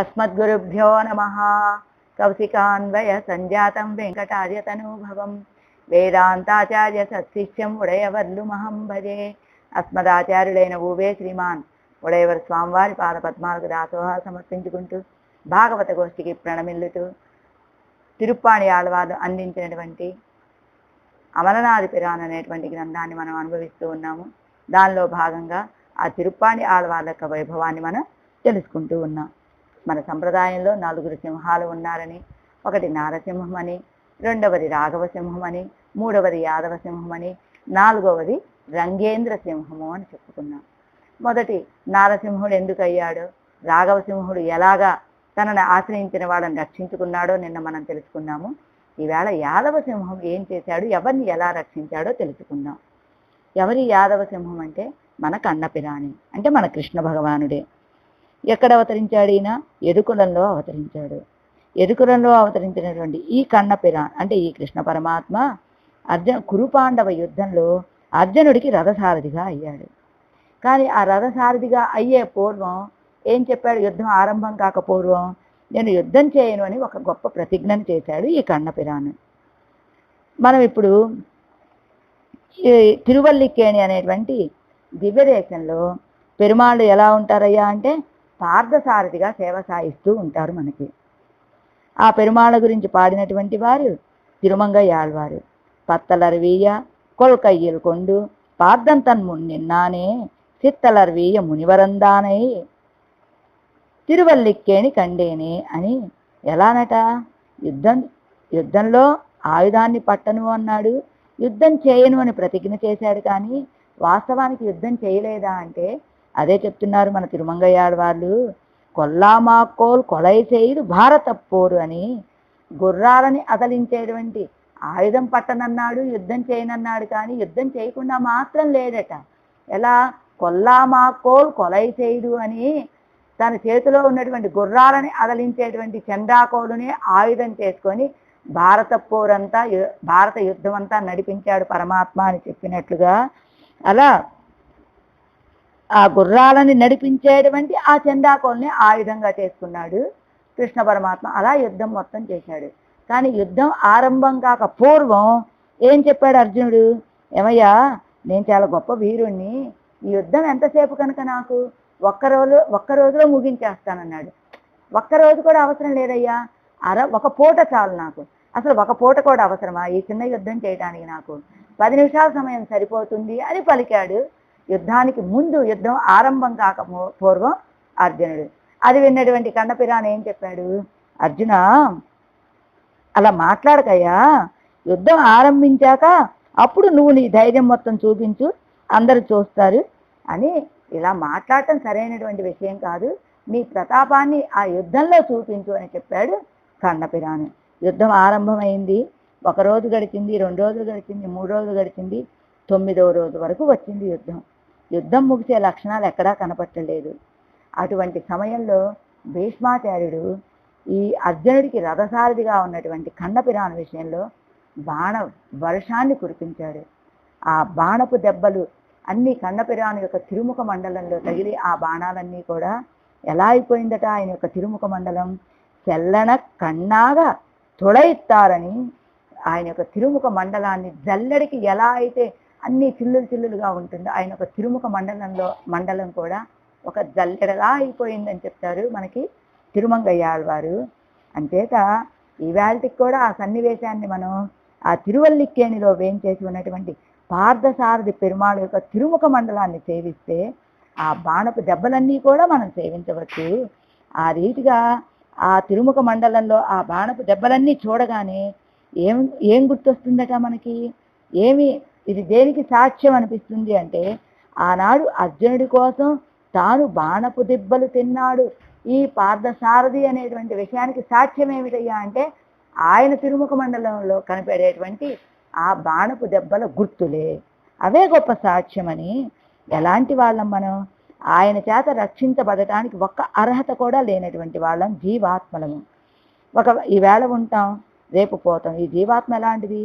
అస్మద్గురుభ్యో నమ కౌశికాన్వయ సంజాతం వెంకటార్యతనూభవం వేదాంతాచార్య సత్శిష్యం ఉడయవర్లు మహం భజే అస్మదాచార్యుడైన ఊవే శ్రీమాన్ ఉడయవర్ స్వామివారి పాదపద్మాలకు దాసోహ సమర్పించుకుంటూ భాగవత గోష్ఠికి ప్రణమిల్లుతూ తిరుప్పాణి ఆళ్వారు అందించినటువంటి అమలనాది పిరాన్ అనేటువంటి గ్రంథాన్ని మనం అనుభవిస్తూ ఉన్నాము. దానిలో భాగంగా ఆ తిరుప్పాణి ఆళ్వార్ల యొక్క వైభవాన్ని మనం తెలుసుకుంటూ ఉన్నాం. మన సంప్రదాయంలో నలుగురు సింహాలు ఉన్నారని ఒకటి నారసింహం అని రెండవది రాఘవ సింహమని అని మూడవది యాదవ సింహమని అని నాలుగవది రంగేంద్ర సింహము అని చెప్పుకున్నాం. మొదటి నారసింహుడు ఎందుకయ్యాడు? రాఘవ సింహుడు ఎలాగా తనను ఆశ్రయించిన వాళ్ళని రక్షించుకున్నాడో నిన్న మనం తెలుసుకున్నాము. ఈవేళ యాదవ సింహం ఏం చేశాడు? ఎవరిని ఎలా రక్షించాడో తెలుసుకుందాం ఎవరి యాదవ సింహం అంటే మన కన్నపిరాణి అంటే మన కృష్ణ భగవానుడే. ఎక్కడ అవతరించాడు ఈయన? ఎరుకులంలో అవతరించాడు. ఎరుకులంలో అవతరించినటువంటి ఈ కన్నపిర అంటే ఈ కృష్ణ పరమాత్మ అర్జున కురుపాండవ యుద్ధంలో అర్జునుడికి రథసారథిగా అయ్యాడు. కానీ ఆ రథసారథిగా అయ్యే పూర్వం ఏం చెప్పాడు? యుద్ధం ఆరంభం కాక పూర్వం నేను యుద్ధం చేయను అని ఒక గొప్ప ప్రతిజ్ఞను చేశాడు ఈ కన్నపిరాను మనం ఇప్పుడు తిరువల్లిక్కేణి అనేటువంటి దివ్యదేశంలో పెరుమాళ్ళు ఎలా ఉంటారయ్యా అంటే పార్థసారథిగా సేవ సాయిస్తూ ఉంటారు మనకి. ఆ పెరుమాళ గురించి పాడినటువంటి వారు తిరుమంగయ్యాళ్వారు. పత్తలర్వీయ కొల్కయ్యలు కొండు పార్థంతన్ మున్నిన్నానే సిత్తలర్వీయ మునివరందానై తిరువల్లిక్కేణి కండేనే అని ఎలానట? యుద్ధం యుద్ధంలో ఆయుధాన్ని పట్టను అన్నాడు. యుద్ధం చేయను అని ప్రతిజ్ఞ చేశాడు కానీ వాస్తవానికి యుద్ధం చేయలేదా అంటే అదే చెప్తున్నారు మన తిరుమంగయ్యాడు వాళ్ళు. కొల్లామాకోల్ కొలై చేయుడు భారత పోరు అని గుర్రాలని అదలించేటువంటి ఆయుధం పట్టనన్నాడు యుద్ధం చేయనన్నాడు కానీ యుద్ధం చేయకుండా మాత్రం లేదట ఎలా? కొల్లామాకోల్ కొలై చేయుడు అని తన చేతిలో ఉన్నటువంటి గుర్రాలని అదలించేటువంటి చండాకోలుని ఆయుధం చేసుకొని భారత పోరంతా భారత యుద్ధం అంతా నడిపించాడు పరమాత్మ అని చెప్పినట్లుగా. అలా ఆ గుర్రాలని నడిపించేటువంటి ఆ చందాకోల్ని ఆయుధంగా చేసుకున్నాడు కృష్ణ పరమాత్మ. అలా యుద్ధం మొత్తం చేశాడు. కానీ యుద్ధం ఆరంభం కాక పూర్వం ఏం చెప్పాడు అర్జునుడు? ఏమయ్యా నేను చాలా గొప్ప వీరుణ్ణి. ఈ యుద్ధం ఎంతసేపు కనుక నాకు? ఒక్క రోజు ఒక్క రోజులో ముగించేస్తానన్నాడు. ఒక్క రోజు కూడా అవసరం లేదయ్యా. అర ఒక పూట చాలు నాకు. అసలు ఒక పూట కూడా అవసరమా ఈ చిన్న యుద్ధం చేయడానికి నాకు? పది నిమిషాల సమయం సరిపోతుంది అని పలికాడు. యుద్ధానికి ముందు యుద్ధం ఆరంభం కాక పూర్వం అర్జునుడు. అది విన్నటువంటి కన్నపిరాని ఏం చెప్పాడు? అర్జున అలా మాట్లాడకయ్యా. యుద్ధం ఆరంభించాక అప్పుడు నువ్వు నీ ధైర్యం మొత్తం చూపించు అందరూ చూస్తారు అని ఇలా మాట్లాడటం సరైనటువంటి విషయం కాదు. నీ ప్రతాపాన్ని ఆ యుద్ధంలో చూపించు అని చెప్పాడు కన్నపిరాని యుద్ధం ఆరంభమైంది. ఒక రోజు గడిచింది రెండు రోజులు గడిచింది మూడు రోజులు గడిచింది తొమ్మిదవ రోజు వరకు వచ్చింది యుద్ధం. యుద్ధం ముగిసే లక్షణాలు ఎక్కడా కనపట్టలేదు. అటువంటి సమయంలో భీష్మాచార్యుడు ఈ అర్జునుడికి రథసారథిగా ఉన్నటువంటి కన్నపిరాని విషయంలో బాణ వర్షాన్ని కురిపించాడు. ఆ బాణపు దెబ్బలు అన్ని కన్నపిరాని యొక్క తిరుముఖ మండలంలో తగిలి ఆ బాణాలన్నీ కూడా ఎలా అయిపోయిందట? ఆయన యొక్క తిరుముఖ మండలం చెల్లన కన్నాగా తొడయిత్తారని ఆయన యొక్క తిరుముఖ మండలాన్ని జల్లడికి ఎలా అయితే అన్ని చిల్లులు చిల్లులుగా ఉంటుంది. ఆయన ఒక తిరుముఖ మండలంలో మండలం కూడా ఒక జల్లెడగా అయిపోయిందని చెప్తారు మనకి తిరుమంగయ్యాళ్వారు అంచేత ఈవేళకి కూడా ఆ సన్నివేశాన్ని మనం ఆ తిరువల్లిక్కేణిలో వేంచేసి ఉన్నటువంటి పార్థసారథి పెరుమాళ్ యొక్క తిరుముఖ మండలాన్ని సేవిస్తే ఆ బాణపు దెబ్బలన్నీ కూడా మనం సేవించవచ్చు. ఆ రీతిగా ఆ తిరుముఖ మండలంలో ఆ బాణపు దెబ్బలన్నీ చూడగానే ఏం ఏం గుర్తొస్తుందట మనకి? ఏమి ఇది దేనికి సాక్ష్యం అనిపిస్తుంది అంటే ఆనాడు అర్జునుడి కోసం తాను బాణపు దిబ్బలు తిన్నాడు. ఈ పార్థసారథి అనేటువంటి విషయానికి సాక్ష్యం ఏమిటయ్యా అంటే ఆయన తిరుముఖ మండలంలో కనిపెడేటువంటి ఆ బాణపు దెబ్బల గుర్తులే. అవే గొప్ప సాక్ష్యమని ఎలాంటి వాళ్ళం మనం? ఆయన చేత రక్షించబడటానికి ఒక్క అర్హత కూడా లేనటువంటి వాళ్ళం జీవాత్మలము. ఒక ఈవేళ ఉంటాం రేపు పోతాం. ఈ జీవాత్మ ఎలాంటిది?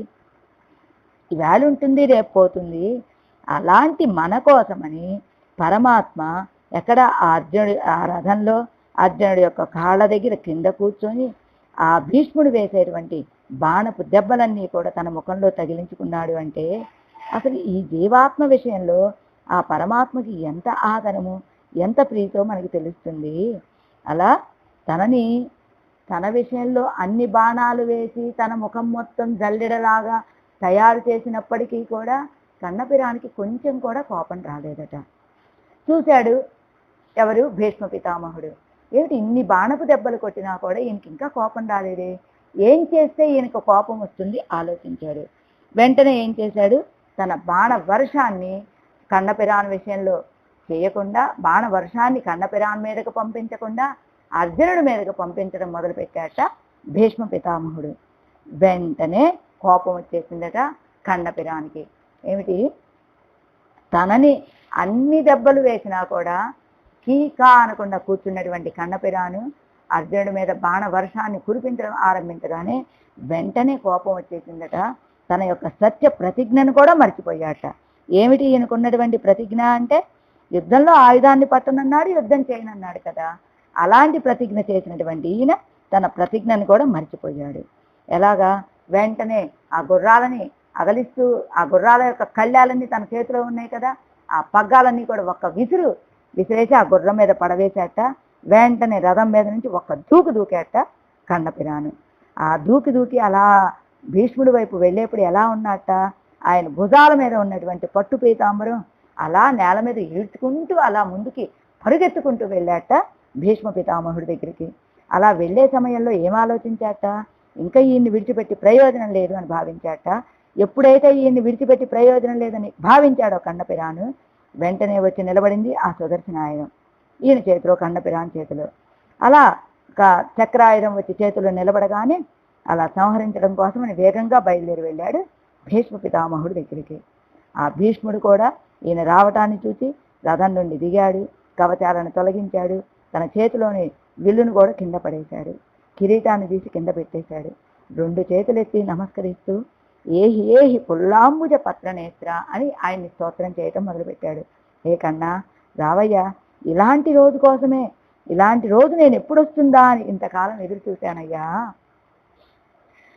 ఇవాళ ఉంటుంది రేపు పోతుంది అలాంటి మన కోసమని పరమాత్మ ఎక్కడ ఆ అర్జునుడి ఆ రథంలో అర్జునుడి యొక్క కాళ్ళ దగ్గర కింద కూర్చొని ఆ భీష్ముడు వేసేటువంటి బాణపు దెబ్బలన్నీ కూడా తన ముఖంలో తగిలించుకున్నాడు అంటే అసలు ఈ జీవాత్మ విషయంలో ఆ పరమాత్మకి ఎంత ఆదరము ఎంత ప్రీతో మనకి తెలుస్తుంది. అలా తనని తన విషయంలో అన్ని బాణాలు వేసి తన ముఖం మొత్తం జల్లెడలాగా తయారు చేసినప్పటికీ కూడా కన్నపిరానికి కొంచెం కూడా కోపం రాలేదట. చూశాడు ఎవరు? భీష్మ పితామహుడు. ఏమిటి ఇన్ని బాణపు దెబ్బలు కొట్టినా కూడా ఈయనకి ఇంకా కోపం రాలేదే? ఏం చేస్తే ఈయనకు కోపం వస్తుంది? ఆలోచించాడు. వెంటనే ఏం చేశాడు? తన బాణ వర్షాన్ని కన్నపిరాన్ విషయంలో చేయకుండా బాణ వర్షాన్ని కన్నపిరాన్ మీదకు పంపించకుండా అర్జునుడి మీదకు పంపించడం మొదలుపెట్టాట భీష్మ పితామహుడు. వెంటనే కోపం వచ్చేసిందట కన్నపిరానికి ఏమిటి? తనని అన్ని దెబ్బలు వేసినా కూడా కీకా అనకుండా కూర్చున్నటువంటి కన్నపిరాను అర్జునుడి మీద బాణ వర్షాన్ని కురిపించడం ఆరంభించగానే వెంటనే కోపం వచ్చేసిందట. తన యొక్క సత్య ప్రతిజ్ఞను కూడా మర్చిపోయాట. ఏమిటి ఈయనకున్నటువంటి ప్రతిజ్ఞ అంటే యుద్ధంలో ఆయుధాన్ని పట్టనన్నాడు యుద్ధం చేయనన్నాడు కదా. అలాంటి ప్రతిజ్ఞ చేసినటువంటి ఈయన తన ప్రతిజ్ఞను కూడా మర్చిపోయాడు. ఎలాగా? వెంటనే ఆ గుర్రాలని అగలిస్తూ ఆ గుర్రాల యొక్క కళ్యాలన్నీ తన చేతిలో ఉన్నాయి కదా ఆ పగ్గాలన్నీ కూడా ఒక్క విసురు విసిరేసి ఆ గుర్రం మీద పడవేశాట వెంటనే రథం మీద నుంచి ఒక్క దూకు దూకేట కన్నపిరాను ఆ దూకి దూకి అలా భీష్ముడి వైపు వెళ్ళేప్పుడు ఎలా ఉన్నట్ట ఆయన భుజాల మీద ఉన్నటువంటి పట్టు పీతాంబరం అలా నేల మీద ఈడ్చుకుంటూ అలా ముందుకి పరుగెత్తుకుంటూ వెళ్ళాట భీష్మ పితామహుడి దగ్గరికి. అలా వెళ్ళే సమయంలో ఏం ఆలోచించాట ఇంకా ఈయన్ని విడిచిపెట్టి ప్రయోజనం లేదు అని భావించాట ఎప్పుడైతే ఈయన్ని విడిచిపెట్టి ప్రయోజనం లేదని భావించాడో కన్నపిరాను వెంటనే వచ్చి నిలబడింది ఆ సుదర్శనాయుధం ఈయన చేతిలో కన్నపిరాన్ చేతిలో. అలా చక్రాయుధం వచ్చి చేతిలో నిలబడగానే అలా సంహరించడం కోసమని వేగంగా బయలుదేరి వెళ్ళాడు భీష్మ పితామహుడి దగ్గరికి. ఆ భీష్ముడు కూడా ఈయన రావటాన్ని చూసి రథం నుండి దిగాడు కవచాలను తొలగించాడు తన చేతిలోని విల్లును కూడా కింద పడేశాడు. కిరీటాన్ని తీసి కింద పెట్టేశాడు. రెండు చేతులెత్తి నమస్కరిస్తూ ఏహి ఏహి పుల్లాంబుజ పత్రనేత్ర అని ఆయన్ని స్తోత్రం చేయటం మొదలుపెట్టాడు. ఏ కన్నా రావయ్య ఇలాంటి రోజు కోసమే ఇలాంటి రోజు నేను ఎప్పుడు వస్తుందా అని ఇంతకాలం ఎదురు చూశానయ్యా.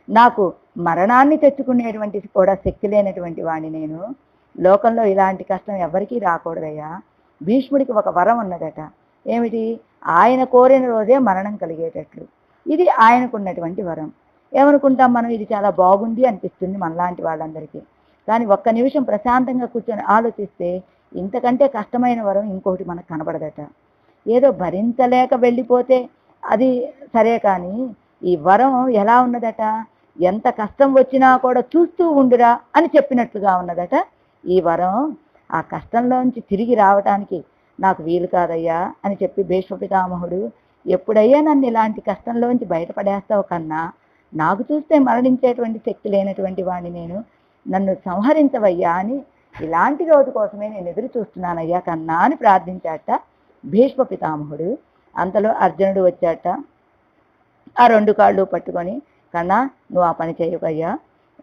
నాకు మరణాన్ని తెచ్చుకునేటువంటి కూడా శక్తి లేనటువంటి వాణ్ణి నేను. లోకంలో ఇలాంటి కష్టం ఎవరికీ రాకూడదయ్యా. భీష్ముడికి ఒక వరం ఉన్నదట. ఏమిటి? ఆయన కోరిన రోజే మరణం కలిగేటట్లు. ఇది ఆయనకున్నటువంటి వరం. ఏమనుకుంటాం మనం? ఇది చాలా బాగుంది అనిపిస్తుంది మనలాంటి వాళ్ళందరికీ. కానీ ఒక్క నిమిషం ప్రశాంతంగా కూర్చొని ఆలోచిస్తే ఇంతకంటే కష్టమైన వరం ఇంకొకటి మనకు కనబడదట. ఏదో భరించలేక వెళ్ళిపోతే అది సరే కానీ ఈ వరం ఎలా ఉన్నదట? ఎంత కష్టం వచ్చినా కూడా చూస్తూ ఉండురా అని చెప్పినట్లుగా ఉన్నదట. ఈ వరం ఆ కష్టంలోంచి తిరిగి రావటానికి నాకు వీలు కాదయ్యా అని చెప్పి భీష్మ పితామహుడు ఎప్పుడయ్యా నన్ను ఇలాంటి కష్టంలోంచి బయటపడేస్తావు కన్నా? నాకు చూస్తే మరణించేటువంటి శక్తి లేనటువంటి వాడిని నేను నన్ను సంహరించవయ్యా అని ఇలాంటి రోజు కోసమే నేను ఎదురు చూస్తున్నానయ్యా కన్నా అని ప్రార్థించాట భీష్మ పితామహుడు. అంతలో అర్జునుడు వచ్చాట. ఆ రెండు కాళ్ళు పట్టుకొని కన్నా నువ్వు ఆ పని చేయకయ్యా.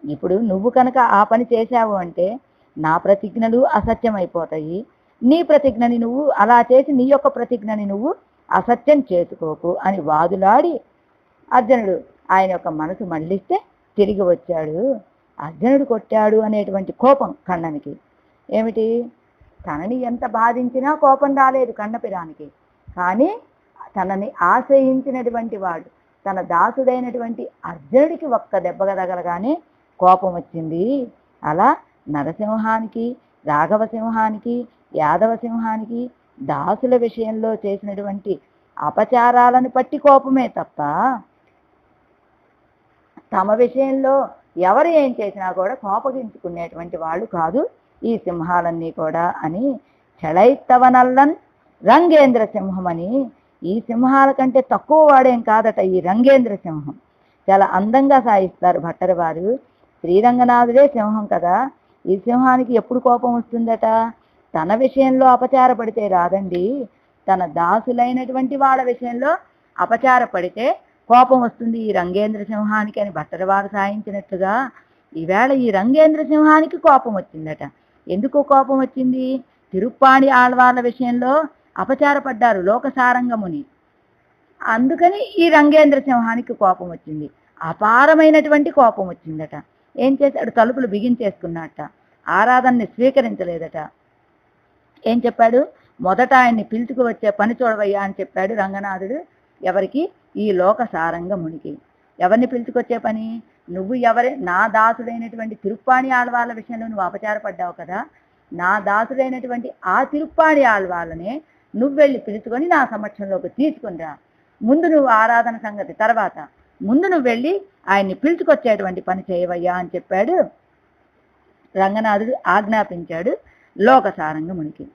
ఇప్పుడు నువ్వు కనుక ఆ పని చేశావు అంటే నా ప్రతిజ్ఞలు అసత్యమైపోతాయి. నీ ప్రతిజ్ఞని నువ్వు అలా చేసి నీ యొక్క ప్రతిజ్ఞని నువ్వు అసత్యం చేసుకోకు అని వాదులాడి అర్జునుడు ఆయన యొక్క మనసు మళ్ళిస్తే తిరిగి వచ్చాడు. అర్జునుడు కొట్టాడు అనేటువంటి కోపం కన్ననికి. ఏమిటి? తనని ఎంత బాధించినా కోపం రాలేదు కన్నపిరానికి. కానీ తనని ఆశ్రయించినటువంటి వాడు తన దాసుడైనటువంటి అర్జునుడికి ఒక్క దెబ్బ తగలగానే కోపం వచ్చింది. అలా నరసింహానికి రాఘవసింహానికి యాదవ సింహానికి దాసుల విషయంలో చేసినటువంటి అపచారాలను పట్టి కోపమే తప్ప తమ విషయంలో ఎవరు ఏం చేసినా కూడా కోపగించుకునేటువంటి వాళ్ళు కాదు ఈ సింహాలన్నీ కూడా అని చళైత్తవనల్లన్ రంగేంద్ర సింహం అని ఈ సింహాల కంటే తక్కువ వాడేం కాదట ఈ రంగేంద్ర సింహం. చాలా అందంగా సాయిస్తారు భట్టరి వారు శ్రీరంగనాథుడే సింహం కదా. ఈ సింహానికి ఎప్పుడు కోపం వస్తుందట? తన విషయంలో అపచారపడితే రాదండి. తన దాసులైనటువంటి వాళ్ళ విషయంలో అపచారపడితే కోపం వస్తుంది ఈ రంగేంద్ర సింహానికి అని భట్టరు వారు ఈవేళ ఈ రంగేంద్ర సింహానికి కోపం వచ్చిందట. ఎందుకు కోపం వచ్చింది? తిరుప్పాణి ఆళ్వార్ల విషయంలో అపచారపడ్డారు లోకసారంగముని అందుకని ఈ రంగేంద్ర సింహానికి కోపం వచ్చింది. అపారమైనటువంటి కోపం వచ్చిందట. ఏం చేశాడు? తలుపులు బిగించేసుకున్నట్ట ఆరాధనని స్వీకరించలేదట. ఏం చెప్పాడు? మొదట ఆయన్ని పిలుచుకు వచ్చే పని చూడవయ్యా అని చెప్పాడు రంగనాథుడు. ఎవరికి? ఈ లోక సారంగ మునికి. ఎవరిని పిలుచుకొచ్చే పని? నువ్వు ఎవరి? నా దాసుడైనటువంటి తిరుప్పాణి ఆళ్వాళ్ళ విషయంలో నువ్వు అపచారపడ్డావు కదా. నా దాసుడైనటువంటి ఆ తిరుప్పాణి ఆళ్వాళ్ళనే నువ్వు వెళ్ళి పిలుచుకొని నా సమక్షంలోకి తీసుకుని రా. ముందు నువ్వు ఆరాధన సంగతి తర్వాత. ముందు నువ్వు వెళ్ళి ఆయన్ని పిలుచుకొచ్చేటువంటి పని చేయవయ్యా అని చెప్పాడు. రంగనాథుడు ఆజ్ఞాపించాడు. లోకసారంగమునికి.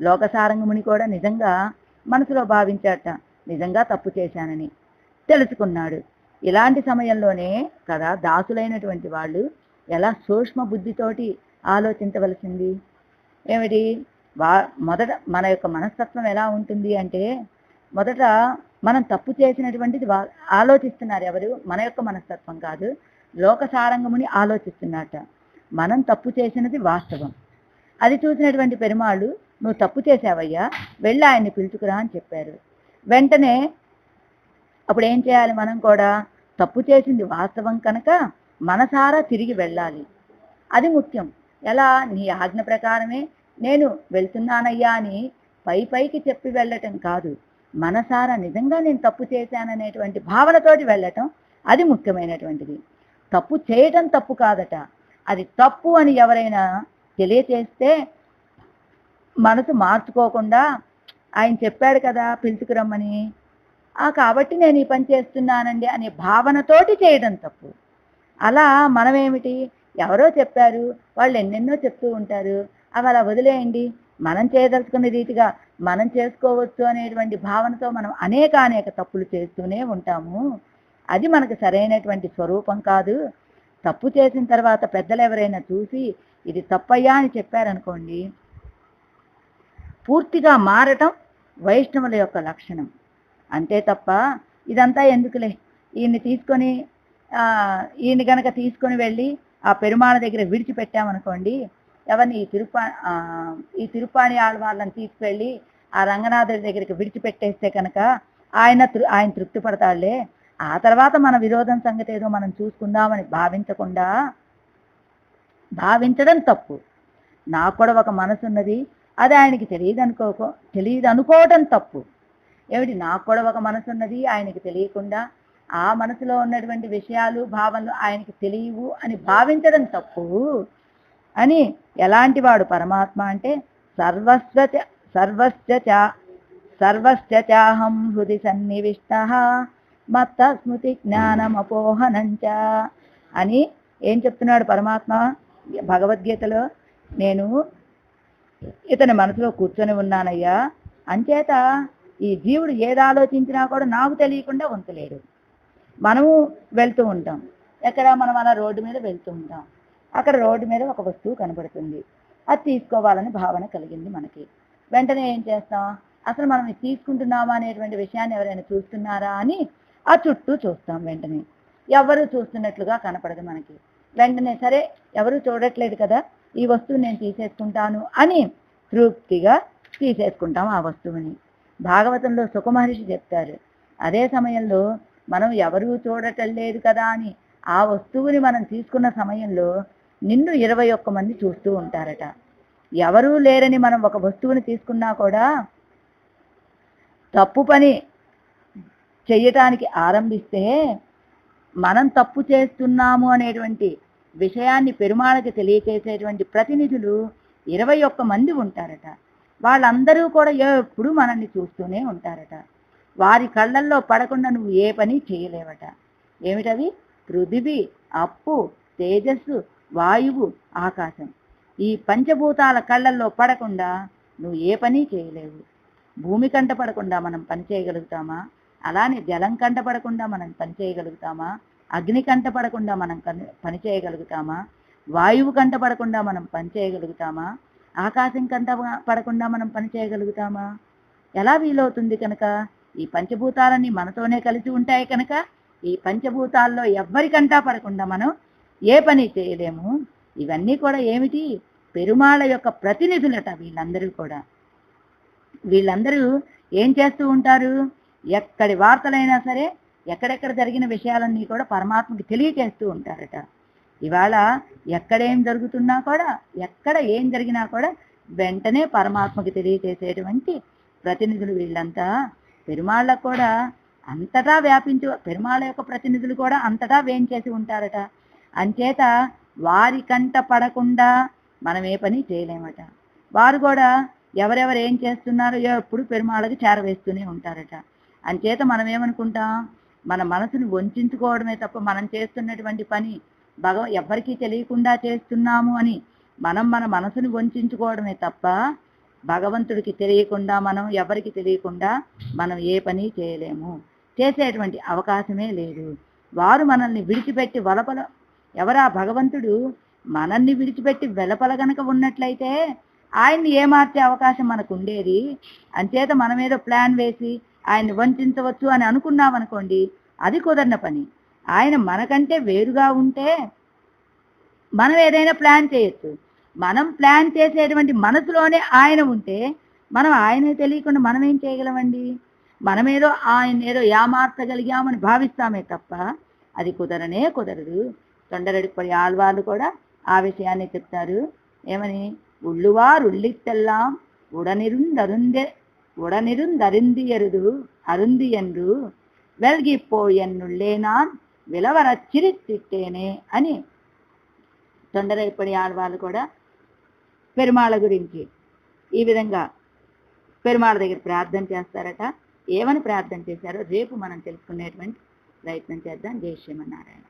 లోకసారంగముని కూడా నిజంగా మనసులో భావించాట నిజంగా తప్పు చేశానని తెలుసుకున్నాడు. ఇలాంటి సమయంలోనే కదా దాసులైనటువంటి వాళ్ళు ఎలా సూక్ష్మ బుద్ధితోటి ఆలోచించవలసింది? ఏమిటి? వా మొదట మన యొక్క మనస్తత్వం ఎలా ఉంటుంది అంటే మొదట మనం తప్పు చేసినటువంటిది వా ఆలోచిస్తున్నారు ఎవరు? మన యొక్క మనస్తత్వం కాదు లోకసారంగముని ఆలోచిస్తున్నట మనం తప్పు చేసినది వాస్తవం. అది చూసినటువంటి పెరుమాళ్ళు నువ్వు తప్పు చేశావయ్యా వెళ్ళి ఆయన్ని పిలుచుకురా అని చెప్పారు. వెంటనే అప్పుడు ఏం చేయాలి మనం కూడా? తప్పు చేసింది వాస్తవం కనుక మనసారా తిరిగి వెళ్ళాలి. అది ముఖ్యం. ఎలా? నీ ఆజ్ఞ ప్రకారమే. నేను వెళ్తున్నానయ్యా అని పై పైకి చెప్పి వెళ్ళటం కాదు. మనసారా నిజంగా నేను తప్పు చేశాననేటువంటి భావనతోటి వెళ్ళటం అది ముఖ్యమైనటువంటిది. తప్పు చేయటం తప్పు కాదట. అది తప్పు అని ఎవరైనా తెలియచేస్తే మనసు మార్చుకోకుండా ఆయన చెప్పాడు కదా పిలుచుకురమ్మని ఆ కాబట్టి నేను ఈ పని చేస్తున్నానండి అనే భావనతోటి చేయడం తప్పు. అలా మనమేమిటి? ఎవరో చెప్పారు వాళ్ళు ఎన్నెన్నో చెప్తూ ఉంటారు. అవి అలా వదిలేయండి. మనం చేయదలుచుకున్న రీతిగా మనం చేసుకోవచ్చు అనేటువంటి భావనతో మనం అనేక అనేక తప్పులు చేస్తూనే ఉంటాము. అది మనకు సరైనటువంటి స్వరూపం కాదు. తప్పు చేసిన తర్వాత పెద్దలు ఎవరైనా చూసి ఇది తప్పయ్యా అని చెప్పారనుకోండి పూర్తిగా మారటం వైష్ణవుల యొక్క లక్షణం. అంతే తప్ప ఇదంతా ఎందుకులే? ఈయన్ని తీసుకొని ఈయన్ని గనక తీసుకొని వెళ్ళి ఆ పెరుమాళ దగ్గర విడిచిపెట్టామనుకోండి ఎవరిని ఈ తిరుపా ఈ తిరుపాణి ఆళ్వాళ్ళని తీసుకువెళ్ళి ఆ రంగనాథుడి దగ్గరికి విడిచిపెట్టేస్తే కనుక ఆయన తృ ఆయన తృప్తి పడతాడులే ఆ తర్వాత మన విరోధం సంగతి ఏదో మనం చూసుకుందామని భావించకుండా భావించడం తప్పు. నాకు కూడా ఒక మనసు ఉన్నది. అది ఆయనకి తెలియదు అనుకోకో తెలియదు అనుకోవటం తప్పు. ఏమిటి? నాకు కూడా ఒక మనసు ఉన్నది ఆయనకి తెలియకుండా ఆ మనసులో ఉన్నటువంటి విషయాలు భావనలు ఆయనకి తెలియవు అని భావించడం తప్పు అని ఎలాంటి వాడు పరమాత్మ అంటే సర్వస్వ చ- సర్వస్వచాహం హృది సన్నివిష్ట మత్త స్మృతి జ్ఞానం అపోహనంచ అని ఏం చెప్తున్నాడు పరమాత్మ? భగవద్గీతలో నేను ఇతని మనసులో కూర్చొని ఉన్నానయ్యా. అంచేత ఈ జీవుడు ఏది ఆలోచించినా కూడా నాకు తెలియకుండా ఉంచలేడు. మనము వెళ్తూ ఉంటాం. ఎక్కడ మనం అలా రోడ్డు మీద వెళ్తూ ఉంటాం. అక్కడ రోడ్డు మీద ఒక వస్తువు కనబడుతుంది. అది తీసుకోవాలని భావన కలిగింది మనకి. వెంటనే ఏం చేస్తాం? అసలు మనం తీసుకుంటున్నామా అనేటువంటి విషయాన్ని ఎవరైనా చూస్తున్నారా అని ఆ చుట్టూ చూస్తాం వెంటనే. ఎవరు చూస్తున్నట్లుగా కనపడదు మనకి. వెంటనే సరే ఎవరు చూడట్లేదు కదా ఈ వస్తువు నేను తీసేసుకుంటాను అని తృప్తిగా తీసేసుకుంటాం ఆ వస్తువుని. భాగవతంలో సుఖమహర్షి చెప్తారు అదే సమయంలో మనం ఎవరూ చూడటం లేదు కదా అని ఆ వస్తువుని మనం తీసుకున్న సమయంలో నిన్ను ఇరవై ఒక్క మంది చూస్తూ ఉంటారట. ఎవరూ లేరని మనం ఒక వస్తువుని తీసుకున్నా కూడా తప్పు పని చెయ్యటానికి ఆరంభిస్తే మనం తప్పు చేస్తున్నాము అనేటువంటి విషయాన్ని పెరుమాళకి తెలియచేసేటువంటి ప్రతినిధులు ఇరవై ఒక్క మంది ఉంటారట. వాళ్ళందరూ కూడా ఎప్పుడు మనల్ని చూస్తూనే ఉంటారట. వారి కళ్ళల్లో పడకుండా నువ్వు ఏ పని చేయలేవట. ఏమిటవి పృథివీ అప్పు తేజస్సు వాయువు ఆకాశం. ఈ పంచభూతాల కళ్ళల్లో పడకుండా నువ్వు ఏ పని చేయలేవు. భూమి కంట పడకుండా మనం పని చేయగలుగుతామా? అలానే జలం కంట పడకుండా మనం పని చేయగలుగుతామా? అగ్ని కంట పడకుండా మనం కన్- పని చేయగలుగుతామా? వాయువు కంట పడకుండా మనం పని చేయగలుగుతామా? ఆకాశం కంట పడకుండా మనం పని చేయగలుగుతామా? ఎలా వీలవుతుంది కనుక? ఈ పంచభూతాలన్నీ మనతోనే కలిసి ఉంటాయి కనుక ఈ పంచభూతాల్లో ఎవ్వరికంటా పడకుండా మనం ఏ పని చేయలేము. ఇవన్నీ కూడా ఏమిటి? పెరుమాళ యొక్క ప్రతినిధులట వీళ్ళందరూ కూడా. వీళ్ళందరూ ఏం చేస్తూ ఉంటారు? ఎక్కడి వార్తలైనా సరే ఎక్కడెక్కడ జరిగిన విషయాలన్నీ కూడా పరమాత్మకి తెలియచేస్తూ ఉంటారట. ఇవాళ ఎక్కడేం జరుగుతున్నా కూడా ఎక్కడ ఏం జరిగినా కూడా వెంటనే పరమాత్మకి తెలియచేసేటువంటి ప్రతినిధులు వీళ్ళంతా పెరుమాళ్ళకు కూడా అంతటా వ్యాపించు పెరుమాళ్ళ యొక్క ప్రతినిధులు కూడా అంతటా వేయించేసి ఉంటారట. అంచేత వారి కంట పడకుండా మనం ఏ పని చేయలేమట. వారు కూడా ఎవరెవరు ఏం చేస్తున్నారో ఎప్పుడు పెరుమాళ్ళకి చేరవేస్తూనే ఉంటారట. అంచేత మనం ఏమనుకుంటాం మన మనసును వంచుకోవడమే తప్ప మనం చేస్తున్నటువంటి పని భగవ ఎవ్వరికీ తెలియకుండా చేస్తున్నాము అని మనం మన మనసును వంచుకోవడమే తప్ప భగవంతుడికి తెలియకుండా మనం ఎవరికి తెలియకుండా మనం ఏ పని చేయలేము. చేసేటువంటి అవకాశమే లేదు. వారు మనల్ని విడిచిపెట్టి వలపల ఎవరా భగవంతుడు మనల్ని విడిచిపెట్టి వెలపల గనక ఉన్నట్లయితే ఆయన్ని ఏమార్చే అవకాశం మనకు ఉండేది? అంచేత మనం ఏదో ప్లాన్ వేసి ఆయన్ని వంచవచ్చు అని అనుకున్నాం అనుకోండి అది కుదరన పని. ఆయన మనకంటే వేరుగా ఉంటే మనం ఏదైనా ప్లాన్ చేయొచ్చు. మనం ప్లాన్ చేసేటువంటి మనసులోనే ఆయన ఉంటే మనం ఆయనే తెలియకుండా మనం ఏం చేయగలమండి? మనమేదో ఆయన ఏదో యామార్చగలిగామని భావిస్తామే తప్ప అది కుదరనే కుదరదు. తొండరడిపడి ఆళ్వాళ్ళు కూడా ఆ విషయాన్ని చెప్తారు. ఏమని? ఉళ్ళువారు ఉళ్ళిత్తెల్లాం ఉడనిరుందరుందే ఉడనిరుందరుందియరుదు అరుంది என்று వెల్గిపోయన్నుళ్ళే நான் విలవరచ్చిరిత్తిట్టేనే అని తొండరైపడి ఆడవాళ్ళు కూడా పెరుమాళ గురించి ఈ విధంగా పెరుమాళ దగ్గర ప్రార్థన చేస్తారట ఏమని ప్రార్థన చేశారో రేపు మనం తెలుసుకునేటువంటి ప్రయత్నం చేద్దాం జై శ్రీమన్నారాయణ